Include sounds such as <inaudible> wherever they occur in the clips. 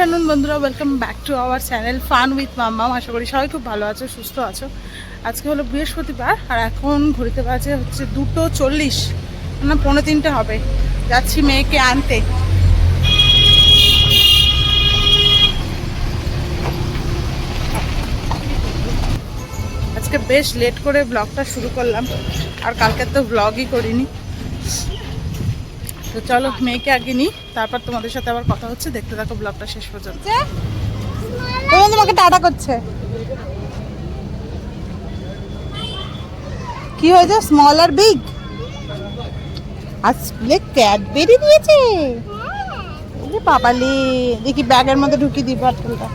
Afternoon বন্ধুরা. Welcome back to our channel fun with Mammam আশা করি সবাই খুব ভালো আছো, সুস্থ আছো। আজকে হলো বৃহস্পতিবার, আর এখন ঘুরতে বাজে হচ্ছে দুটো চল্লিশ। না পনেরো তিনটে হবে। যাচ্ছি মেয়েকে আনতে। আজকে বেশ লেট করে ব্লগটা শুরু করলাম। আর কালকে তো ব্লগই করিনি। তো চলো মেয়েকে আগে নিই, তারপর তোমাদের সাথে আবার কথা হচ্ছে। দেখতে থাকো ব্লগটা শেষ পর্যন্ত। তোমাকে টাটা করছে? কি হয়েছে? স্মল আর বিগ আজ স্কুলে ক্যাডবেরি দিয়েছে? বাবালে দেখি ব্যাগের মধ্যে ঢুকিয়ে দিই বাটলটা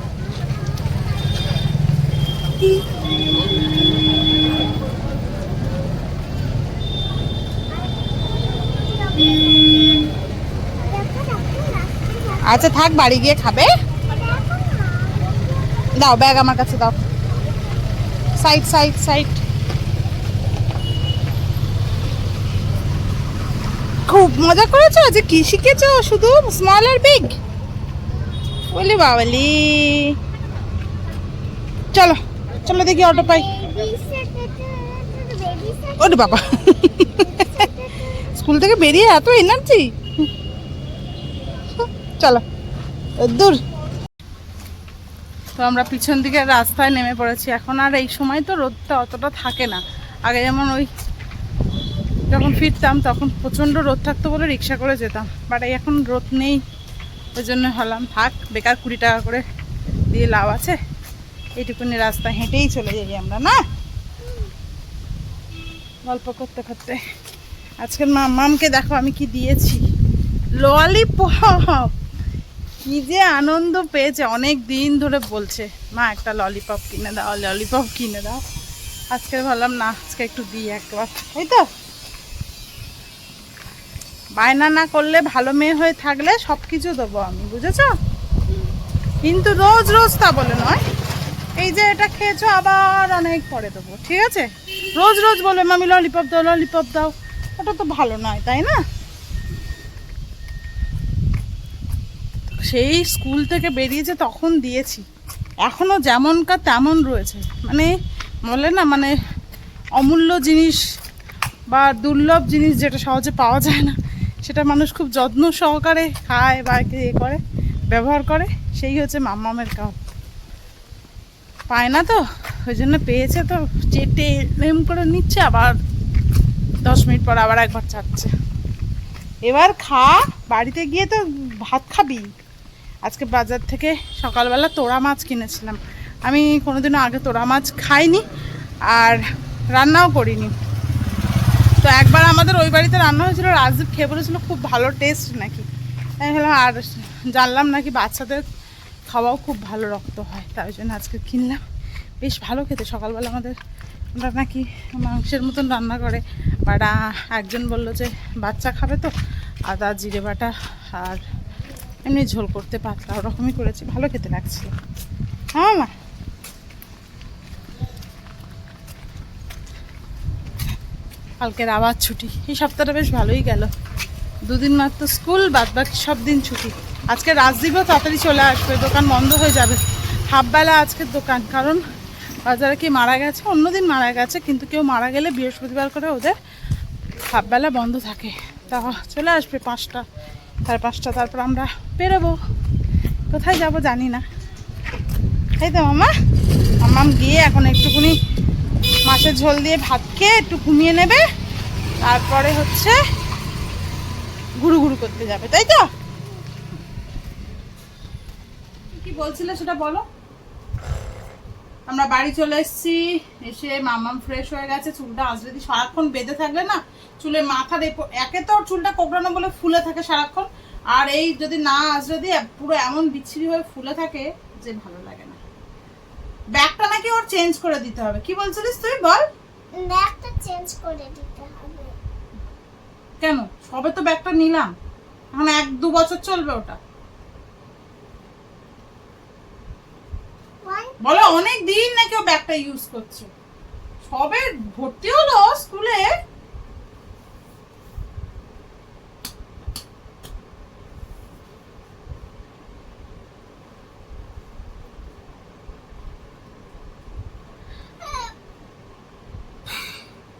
আচ্ছা থাক, বাড়ি গিয়ে খাবে। দাও, ব্যাগ আমার কাছে দাও। সাইড সাইড সাইড খুব মজা করেছ? যে কি শিখেছো শুধু? স্মল আর বিগ বলি বাবালি। চলো চলো দেখি অটো পাই। ওরে বাবা। স্কুল থেকে বেরিয়ে এত এনার্জি চলো দূর। তো আমরা পিছন দিকে রাস্তায় নেমে পড়েছি। এখন আর এই সময় তো রোদটা অতটা থাকে না। আগে যেমন ওই যখন ফিরতাম, তখন প্রচণ্ড রোদ থাকতো বলে রিক্সা করে যেতাম। বাট এখন রোদ নেই, ওই জন্য হলাম থাক, বেকার কুড়ি টাকা করে দিয়ে লাভ আছে। এইটুকুনি রাস্তা হেঁটেই চলে যাই আমরা, না? গল্প করতে করতে। আজকের মামকে দেখো আমি কি দিয়েছি। ললিপপ! কি যে আনন্দ পেয়েছে, অনেক দিন ধরে বলছে, মা, একটা ললিপপ কিনে দাও ললিপপ কিনে দাও। আজকে ভাবলাম, না, আজকে একটু দিই একবার। তাই তো। বায়না না করলে ভালো মেয়ে হয়ে থাকলে সব কিছু দেবো আমি, বুঝেছ? কিন্তু রোজ রোজ তা বলে নয়। এই যে এটা খেয়েছো, আবার অনেক পরে দেবো, ঠিক আছে? রোজ রোজ বলে, মামি ললিপপ দাও ললিপপ দাও। ওটা তো ভালো নয়, তাই না? সেই স্কুল থেকে বেরিয়েছে তখন দিয়েছি। এখনও যেমনকার তেমন রয়েছে। মানে বলে না মানে অমূল্য জিনিস বা দুর্লভ জিনিস যেটা সহজে পাওয়া যায় না, সেটা মানুষ খুব যত্ন সহকারে খায় বা এ করে, ব্যবহার করে, সেই হচ্ছে মাম্মামের কাপ। পায় না তো, ওই জন্য পেয়েছে তো, চেটে এম করে নিচ্ছে, আবার দশ মিনিট পর আবার একবার চাচ্ছে। এবার খা, বাড়িতে গিয়ে তো ভাত খাবি। আজকে বাজার থেকে সকালবেলা তোড়া মাছ কিনেছিলাম। আমি কোনোদিনও আগে তোড়া মাছ খাইনি আর রান্নাও করিনি। তো একবার আমাদের ওই বাড়িতে রান্না হয়েছিল, রাজদীপ খেয়ে বলেছিল খুব ভালো টেস্ট নাকি। আর জানলাম নাকি বাচ্চাদের খাওয়াও খুব ভালো রক্ত হয়, তাই জন্য আজকে কিনলাম। বেশ ভালো খেতে, সকালবেলা আমাদের ওরা নাকি মাংসের মতন রান্না করে। বাট একজন বলল যে, বাচ্চা খাবে তো, আদা, জিরে বাটা আর এমনি ঝোল করতে পাতলা ওরকমই করেছি, ভালো খেতে লাগছিল। হ্যাঁ মা। কালকের আবার ছুটি, এই সপ্তাহটা বেশ ভালোই গেল। দুদিন মাত্র স্কুল বাদ বাকি সব দিন ছুটি। আজকে রাজদীপও তাড়াতাড়ি চলে আসবে, দোকান বন্ধ হয়ে যাবে। হাফবেলা আজকের দোকান, কারণ বাজারে কি মারা গেছে অন্যদিন মারা গেছে, কিন্তু কেউ মারা গেলে বৃহস্পতিবার করে ওদের হাফবেলা বন্ধ থাকে। তা চলে আসবে পাঁচটা। সাড়ে পাঁচটা, তারপর আমরা বেরোবো। কোথায় যাব জানি না। তাই তো মামা। মামাম গিয়ে এখন একটুকুনি মাছের ঝোল দিয়ে ভাত খেয়ে একটু ঘুমিয়ে নেবে। তারপরে হচ্ছে ঘুরু ঘুরু করতে যাবে, তাই তো? কি বলছিলে সেটা বলো। আমরা বাড়ি চলে এসেছি। এসে মামাম ফ্রেশ হয়ে গেছে চুলটা আজ যদি সারাক্ষণ বেঁধে থাকলে না চুলের মাথার এই একে তো চুলটা কোকড়ানো বলে ফুলে থাকে সারাক্ষণ। আর এই যদি না আজ যদি পুরো এমন বিচ্ছিরি হয়ে ফুলে থাকে যে ভালো লাগে না। ব্যাগটা নাকি ওর চেঞ্জ করে দিতে হবে। কি বলছিলিস তুই? বল। ব্যাগটা চেঞ্জ করে দিতে হবে। কেন? সবে তো ব্যাগটা নিলাম। এখন এক দু বছর চলবে ওটা। বলো অনেক দিন নাকি ও ব্যাগটা ইউজ করছে। সবে ভর্তি হলো স্কুলে।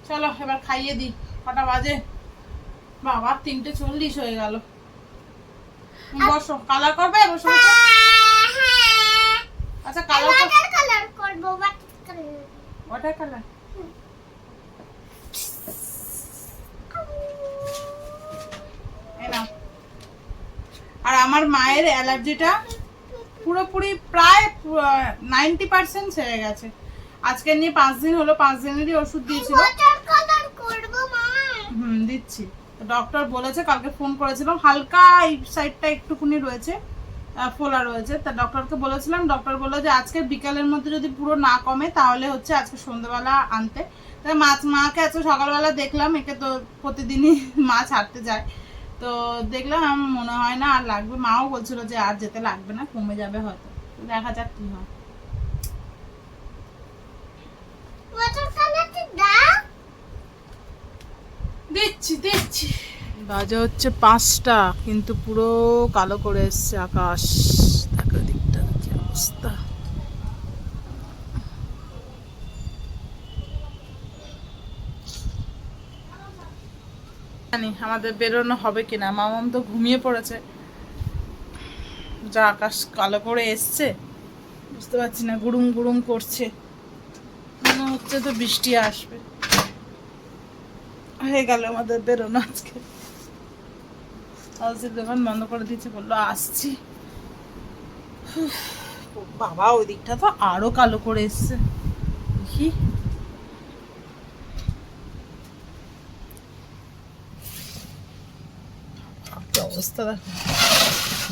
চলো এবার খাইয়ে দিই। কটা বাজে? বাবা তিনটে চল্লিশ হয়ে গেল। বসো কালার করবে? বসো হ্যাঁ, হ্যাঁ। আচ্ছা কালার ওয়াটার কালার করব ওয়াটার কালার ওয়াটার কালার আর আমার মায়ের অ্যালার্জিটা পুরোপুরি প্রায় নাইনটি পার্সেন্ট সেরে গেছে। আজকে নিয়ে পাঁচ দিন হলো পাঁচ দিনেরই ওষুধ দিয়েছিল। হুম দিচ্ছি। তো ডক্টর বলেছে কালকে ফোন করেছিলাম। হালকা এই সাইডটা একটুকুনি রয়েছে। ফোলা রয়েছে। তা ডক্টরকে বলেছিলাম ডক্টর বলল যে আজকে বিকালের মধ্যে যদি পুরো না কমে তাহলে হচ্ছে আজকে সন্ধ্যেবেলা আনতে। তাই মাছ মাকে আজকে সকালবেলা দেখলাম একে তো প্রতিদিনই <laughs> মাছ হাঁটতে যায়। তো দেখলাম আমার মনে হয় না আর লাগবে। মাও বলছিল যে আর যেতে লাগবে না কমে যাবে হয়তো। দেখা যাক কি হয়। দিচ্ছি দিচ্ছি বাজে হচ্ছে পাঁচটা, কিন্তু পুরো কালো করে এসছে আকাশ। দেখো দিকটা কি অবস্থা। জানি আমাদের বেরোনো হবে কিনা, মামাম তো ঘুমিয়ে পড়েছে। যা আকাশ কালো করে এসছে, বুঝতে পারছি না, গুড়ুম গুড়ুম করছে। মনে হচ্ছে তো বৃষ্টি আসবে। হয়ে গেল আমাদের বেরোনো আজকে। হাউসের দোকান বন্ধ করে দিয়েছে, বলল, আসছি। বাবা, ওই দিকটা তো আরও কালো করে এসছে। দেখি। অবস্থা দেখো।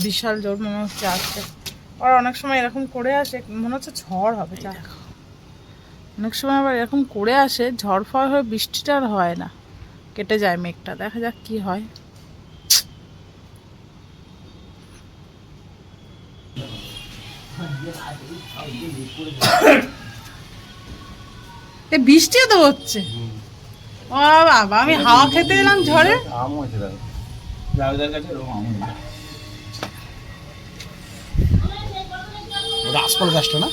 বিশাল জোর মনে হচ্ছে আসছে আর অনেক সময় এরকম করে আসে, মনে হচ্ছে ঝড় হবে, যা অনেক সময় আবার এরকম করে আসে, ঝড় ফড় হয়ে বৃষ্টিটা আর হয় না। কেটে যায় মেঘটা, দেখা যাক কি হয়। এ বৃষ্টিও তো হচ্ছে। ও বাবা আমি হাওয়া খেতে এলাম ঝড়ে। আম হয়েছে কাছে আম ওটা আশফল গাছটা না?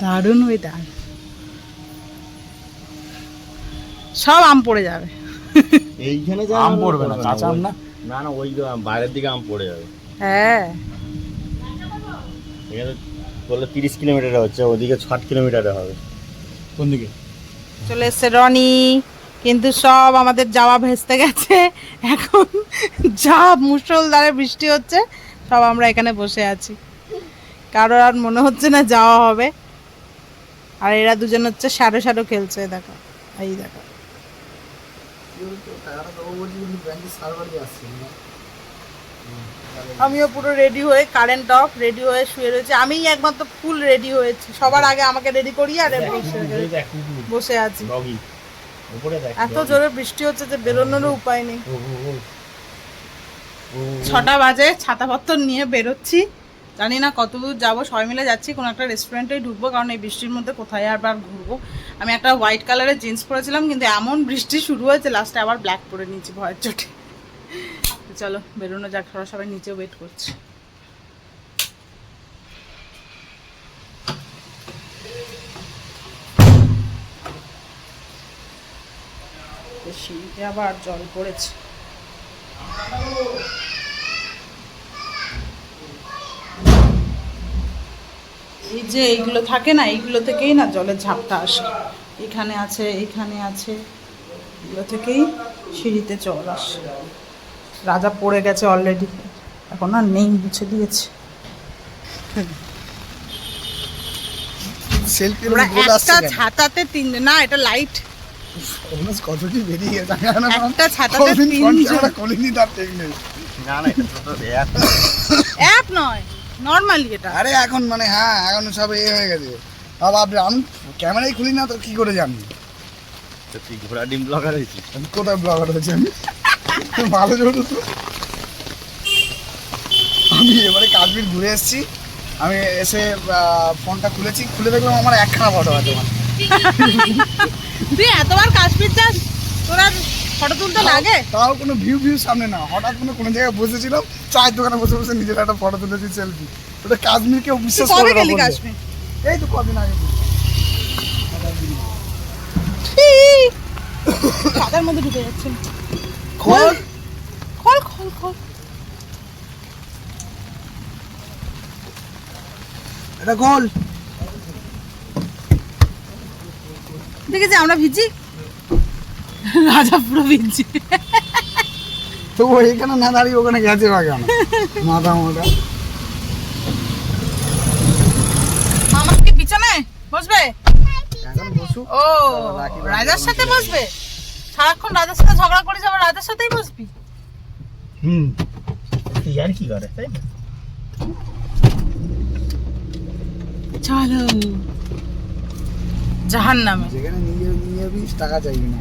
দারুণ ওয়েদার সব আম পড়ে যাবে। এইখানে আম পড়বে না কাঁচা আম না? না না ওই বাইরের দিকে আম পড়ে যাবে। হ্যাঁ। এখানে বলল তিরিশ কিলোমিটারে হচ্ছে ওদিকে ষাট কিলোমিটারে হবে। কোন দিকে? চলে এসছে রনি কিন্তু সব আমাদের যাওয়া ভেস্তে গেছে। এখন যা মুষলধারে বৃষ্টি হচ্ছে সব আমরা এখানে বসে আছি। কারোর আর মনে হচ্ছে না যাওয়া হবে। আর এরা দুজন হচ্ছে সারো সারো খেলছে দেখো। এই দেখো। আমিও পুরো রেডি হয়ে কারেন্ট অফ রেডি হয়ে শুয়ে রয়েছে। আমিই একমাত্র ফুল রেডি হয়েছি। সবার আগে আমাকে রেডি করি আর বসে আছি। এত জোরে বৃষ্টি হচ্ছে যে বেরোনোরও উপায় নেই। ছটা বাজে ছাতাপত্তর নিয়ে বেরোচ্ছি। জানি না কত দূর যাব সবাই মিলে যাচ্ছি কোনো একটা রেস্টুরেন্টেই ঢুকবো কারণ এই বৃষ্টির মধ্যে কোথায় আবার ঘুরবো। আমি একটা হোয়াইট কালারের জিন্স পরেছিলাম কিন্তু এমন বৃষ্টি শুরু হয়েছে লাস্টে আবার ব্ল্যাক পরে নিয়েছি ভয়ের চোটে। তো চলো, বেরোনো যাক, সবাই সবাই নিচে ওয়েট করছে। সিঁড়িতে আবার জল পড়েছে। এই যে এইগুলো থাকে না, এইগুলো থেকেই না জলের ঝাপটা আসে। এখানে আছে এখানে আছে, এগুলো থেকেই সিঁড়িতে জল আসে। রাজা পড়ে গেছে অলরেডি এখন আর নেই মুছে দিয়েছে। সেলফি একটা ছাতাতে তিন না এটা লাইট কত কি বেরিয়ে গেছে না। একটা ছাতাতে কোনদিন front তিনজন। তার ঠিক নেই। না না এটা তো এক অ্যাপ নয় নর্মালি এটা। আরে এখন মানে হ্যাঁ এখন সব এ হয়ে গেছে। বাবা আপনি আমি ক্যামেরাই খুলি না তো কি করে জানি তো তুই ঘোড়া ডিম ব্লগার হয়েছিস। কোথায় ব্লগার হয়েছে আমি? ভালো জোর তো আমি এবারে কাশ্মীর ঘুরে এসেছি। আমি এসে ফোনটা খুলেছি। খুলে দেখলাম আমার একখানা ফটো আছে আমার তুই এতবার কাশ্মীর যাস তোর আর ফটো তুলতে লাগে? তাও কোনো ভিউ ভিউ সামনে না। হঠাৎ কোনো কোনো জায়গায় বসেছিলাম চায়ের দোকানে বসে বসে নিজের একটা ফটো তুলেছি সেলফি ওটা কাশ্মীর কেউ বিশ্বাস করে না কাশ্মীর? এই তো কদিন আগে কাদার মধ্যে ঢুকে যাচ্ছে। খোল। খল। খল খল এটা খোল দেখেছি আমরা ভিজি? রাজা পুরো ভিজছে তো এখানে না দাঁড়িয়ে ওখানে গেছে বা কেন? মাথা মোটা। মামা কি বিছানায় বসবে? ও রাজার সাথে বসবে? সারাক্ষণ রাজার সাথে ঝগড়া করিস আবার রাজার সাথেই বসবি? হুম। আর কি করে তাই না? চলো। জাহান নামে যেখানে নিয়ে নিয়ে যাবি টাকা চাইবি না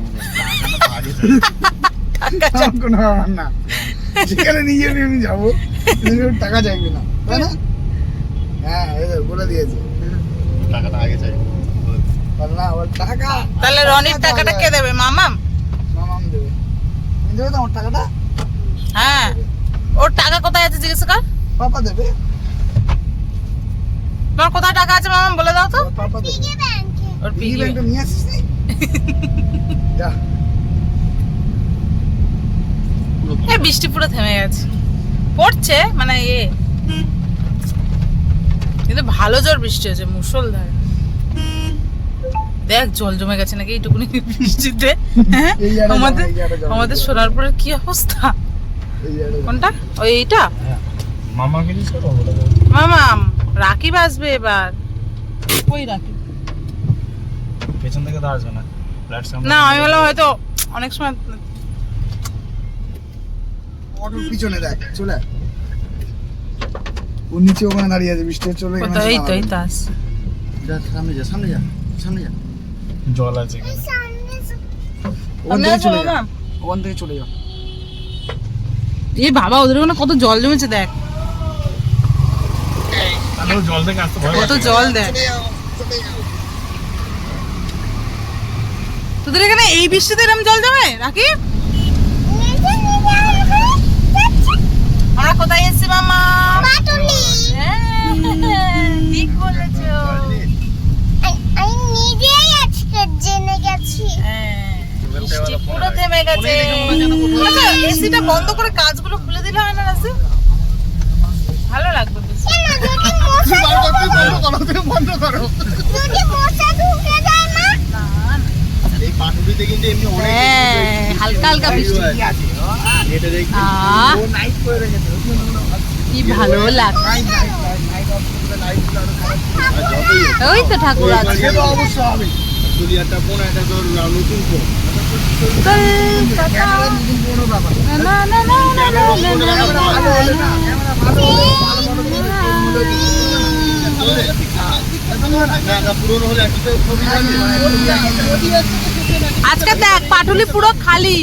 আমাদের আমার কোনো ব্যাপার না। যেখানে নিয়ে যাবি আমি যাব। টাকা চাইবি না। তাই না? হ্যাঁ এই তো বলে দিয়েছে। টাকাটা আগে চাই। বল না বল টাকা তাহলে রনির টাকাটা কে দেবে মামাম? দেবে তো আমার টাকাটা? হ্যাঁ। ওর টাকা কোথায় আছে জিজ্ঞেস কর। পাপা দেবে। তোমার কোথায় টাকা আছে মামাম বলে দাও তো। পাপা দেবে। ওর পিগি পিগি। নিয়ে আসিস <laughs> যা। এ বৃষ্টি পুরো থেমে গেছে। পড়ছে মানে এ। কিন্তু ভালো জোর বৃষ্টি হয়েছে মুসলধারে দেখ জল জমে গেছে নাকি? এইটুকুনি বৃষ্টিতে। হ্যাঁ? আমাদের আমাদের সোনারপুরের কি অবস্থা? কোনটা? ওই এইটা? মামাম রাকিব আসবে এবার। ওই রাকিব? পেছন থেকে তো আসবে না। না আমি বললাম হয়তো অনেক সময় অটোর পিছনে দেখ চলে আয়। ও নিচে ওখানে দাঁড়িয়ে আছে বৃষ্টি চলে গেছে এই তো এই তো আসছে। সামনে যা সামনে যা সামনে যা। জল আছে ওখান থেকে চলে যা। মামাম। ওখান থেকে চলে যা। এই বাবা ওদের ওখানে কত জল জমেছে দেখ। জল থেকে আসতে কত জল দেখ। তোদের এখানে এই বৃষ্টিতে এরকম জল জমে রাকিব? আমরা কোথায় এসেছি মামা বৃষ্টি পুরো থেমে গেছে এসিটা বন্ধ করে কাজগুলো খুলে দিলে হয় না রাসি ভালো লাগবে হালকা হালকা ওই তো ঠাকুর আছে দুলিয়াটা কোন এটা তোর নতুন আজকে দেখ, পাটুলি পুরো খালি।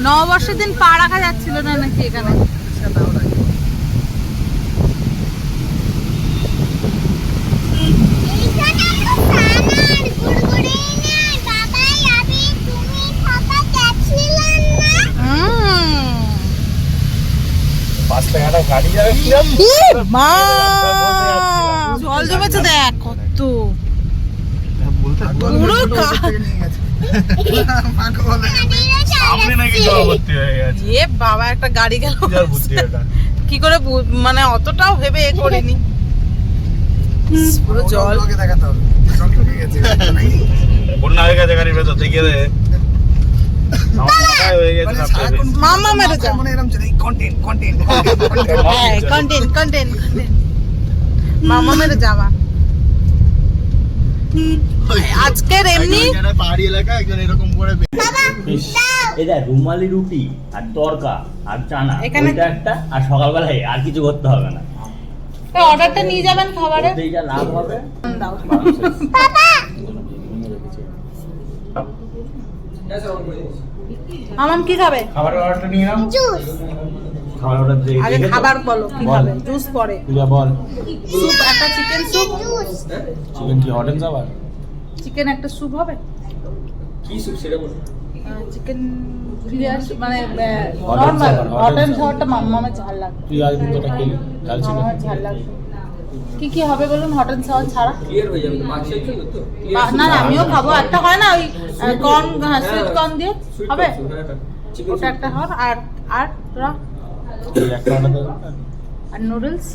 নববর্ষের দিন পা রাখা যাচ্ছিল না নাকি এখানে? মা! জল জমেছে দেখ কত। পুরো হয়ে এ বাবা একটা গাড়ি গেল। কি করে মানে অতটাও ভেবে এ করিনি। পুরো জল। দেখাতে হবে। জল ঢুকে গেছে। বন্যা হয়ে গেছে গাড়ির ভেতর দেখে মামা মেরে যা। মানে এরকম চলে content content content content content মামা মেরে যাওয়া আজকের এমনি পাহাড়ি এলাকা একজন এরকম করে রুমালি রুটি আর তরকা আর চানা এখানে- একটা আর সকালবেলায় আর কিছু করতে হবে না অর্ডারটা নিয়ে যাবেন খাবারে লাভ হবে দাও মামাম কি খাবে? খাবারের অর্ডারটা নিয়ে নাও। জুস খাবার অর্ডার দিয়ে আগে খাবার বলো কি। খাবে? জুস পরে। পূজা বল। স্যুপ একটা চিকেন স্যুপ জুস চিকেন কি হট এন্ড সাবার চিকেন একটা স্যুপ হবে? কি স্যুপ সেটা বল। চিকেন ক্লিয়ার মানে নর্মাল হট অ্যান্ড sour. সাওয়ারটা ঝাল লাগবে। তুই খেলি ঝাল ছিল। মামামের ঝাল লাগবে। কি কি হবে বলুন হট সাওয়ার ছাড়া? ক্লিয়ার হয়ে যাবে মাছের জন্য তো। না না আমিও খাব একটা হয় না ওই কর্ন সুইট কর্ন দিয়ে হবে? চিকেন ওটা একটা হর আর আর তোরা। আর নুডলস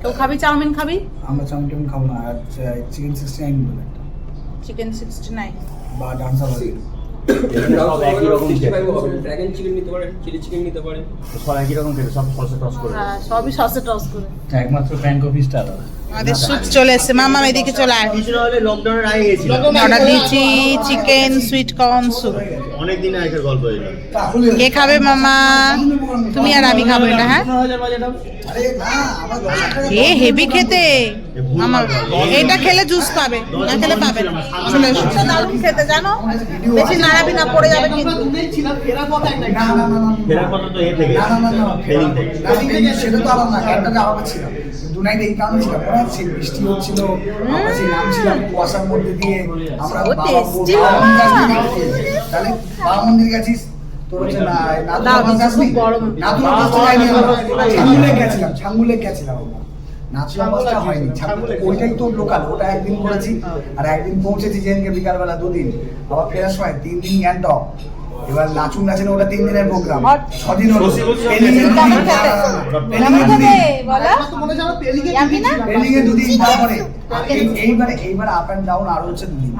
কেউ খাবি? চাউমিন খাবি? আমরা চাউমিন টাউমিন খাব না আর চিকেন সিক্সটি নাইন বলে চিকেন সিক্সটি নাইন বা ডান্সার এখানে সব একই রকম খেতে। চিকেন নিতে পারেন চিলি চিকেন নিতে পারেন। সব একই রকম সব সসে টস করে। হ্যাঁ সবই সসে টস করে। একমাত্র ফ্র্যাঙ্ক অফিসটা আলাদা। আমাদের স্যুপ চলে এসছে মামা এদিকে চলে আয় লকডাউনের আগে গেছিল অর্ডার দিয়েছি চিকেন সুইট কর্ন স্যুপ অনেক দিন আগের গল্প এটা কে খাবে মামা তুমি আর আমি খাব এটা হ্যাঁ আমরা এ হেভি খেতে মামা এটা খেলে জুস পাবে না খেলে পাবে না দারুণ খেতে জানো বেশি নাড়াবি না পড়ে যাবে কিন্তু ফেরার কথা তো এ থেকে না না না না ফেরিং থেকে সেটা তো আলাদা না ক্যাবটাতে আলাদা ছিলাম এই কারণে ছিলাম মনে বৃষ্টি হচ্ছিল আমরা সেই নামছিলাম কুয়াশার মধ্যে দিয়ে আমরা বাবা। তাহলে বাবা মন্দির গেছিস? তোর হচ্ছে না না, যাসনি খুব গরম। নাথুর আমরা। ছাঙ্গুলে গেছিলাম ছাঙ্গুলে গেছিলাম আমরা। নাচুর অবস্থা হয়নি। ওইটাই তো লোকাল ওটা একদিন করেছি আর একদিন পৌঁছেছি বিকালবেলা দুদিন। আবার ফেরার সময় তিন দিন গ্যাংটক এবার নাচুন নাচেন ওটা তিন দিনের প্রোগ্রাম ছদিন হলো। পেলিংয়ে দুদিন দুদিন। তারপরে আর এইবারে এইবার আপ অ্যান্ড ডাউন আরও হচ্ছে দুদিন।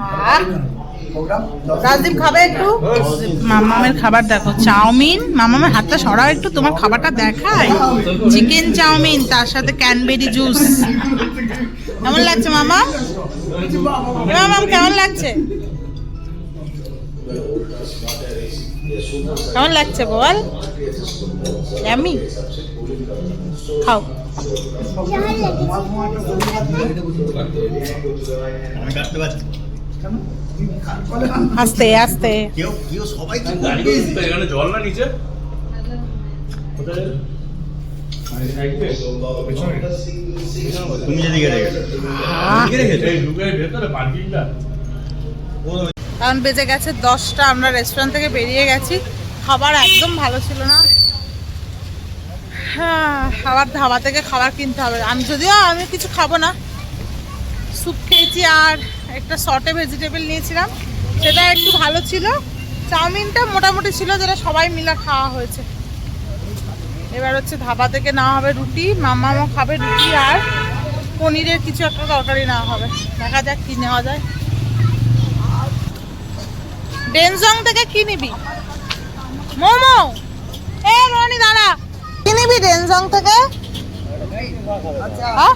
রাজদীপ খাবে একটু? মামামের খাবার দেখো চাউমিন। মামামের হাতটা সরাও একটু তোমার খাবারটা দেখায় চিকেন চাউমিন তার সাথে ক্যানবেরি জুস কেমন লাগছে মামা? মামাম কেমন লাগছে? কেমন লাগছে বল? আমি খাও। আস্তে আস্তে। জল না নিচে তুমি যেদিকে রেখেছো ভেতরে পার্কিংটা কারণ বেজে গেছে দশটা, আমরা রেস্টুরেন্ট থেকে বেরিয়ে গেছি। খাবার একদম ভালো ছিল না। হ্যাঁ আবার ধাবা থেকে খাবার কিনতে হবে। আমি যদিও আমি কিছু খাব না। স্যুপ খেয়েছি আর একটা শর্টে ভেজিটেবল নিয়েছিলাম। সেটা একটু ভালো ছিল। চাউমিনটা মোটামুটি ছিল, যেটা সবাই মিলে খাওয়া হয়েছে। এবার হচ্ছে ধাবা থেকে নেওয়া হবে রুটি, মামামও খাবে রুটি আর পনিরের কিছু একটা তরকারি নেওয়া হবে। দেখা যাক কি নেওয়া যায়। ডেনজং থেকে কি নিবি? মোমো! এ রনি দাঁড়া। কি নিবি ডেনজং থেকে? হ্যাঁ?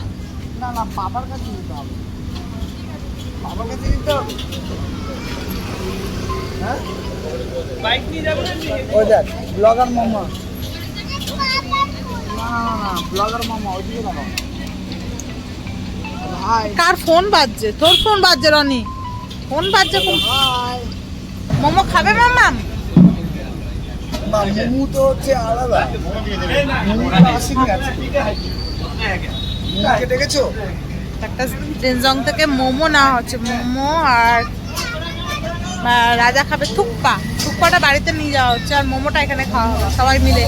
না না বাবার কাছে নিতে হবে। বাবার কাছে নিতে হবে? হ্যাঁ? বাইক নিয়ে যাব ওই দেখ ব্লগার মামা। না না না ব্লগার মামা ওইদিকে দাঁড়াও। ভাই কার ফোন বাজছে? তোর ফোন বাজছে রনি। ফোন বাজছে কোন মোমো খাবে মামাম না মোমো তো হচ্ছে আলাদা। দেখেছ? একটা ডেনজং থেকে মোমো নেওয়া হচ্ছে মোমো আর রাজা খাবে থুপ্পা। থুপ্পাটা বাড়িতে নিয়ে যাওয়া হচ্ছে আর মোমোটা এখানে খাওয়া হবে সবাই মিলে।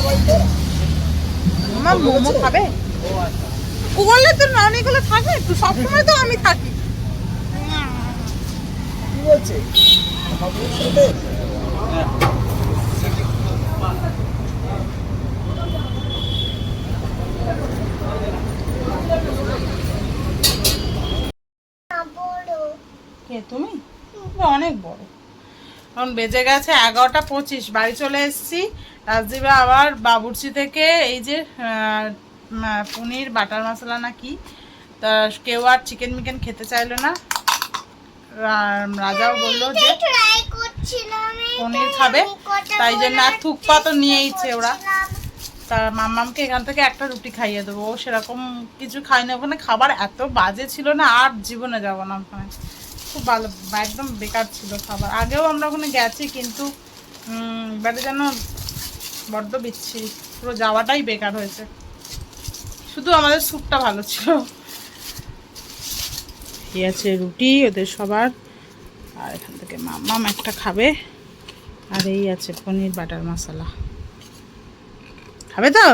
মামা মোমো খাবে? বললে তো ননিগুলো থাকে একটু সবসময় তো আমি থাকি। বলছে? কে, তুমি? অনেক বড়। এখন বেজে গেছে এগারোটা পঁচিশ, বাড়ি চলে এসেছি। রাজদীপে আবার বাবুর্চি থেকে এই যে পনির, বাটার মশলা না কি, তা কেউ আর চিকেন মিকেন খেতে চাইলো না। রাজাও বলল যে পনির খাবে। তাই জন্য আর থুকপা তো নিয়েইছে ওরা। করছিলাম। তা মাম্মামকে এখান থেকে একটা রুটি খাইয়ে দেবো। ও সেরকম কিছু খাই না ওখানে। খাবার এত বাজে ছিল না আর জীবনে যাব না ওখানে। খুব ভালো একদম বেকার ছিল খাবার। আগেও আমরা ওখানে গেছি কিন্তু এবারে যেন বড্ড বিচ্ছি পুরো যাওয়াটাই বেকার হয়েছে। শুধু আমাদের স্যুপটা ভালো ছিল। এই আছে রুটি, ওদের সবার। আর এখান থেকে মামাম একটা খাবে। আর এই আছে পনির বাটার মশলা। খাবে তো?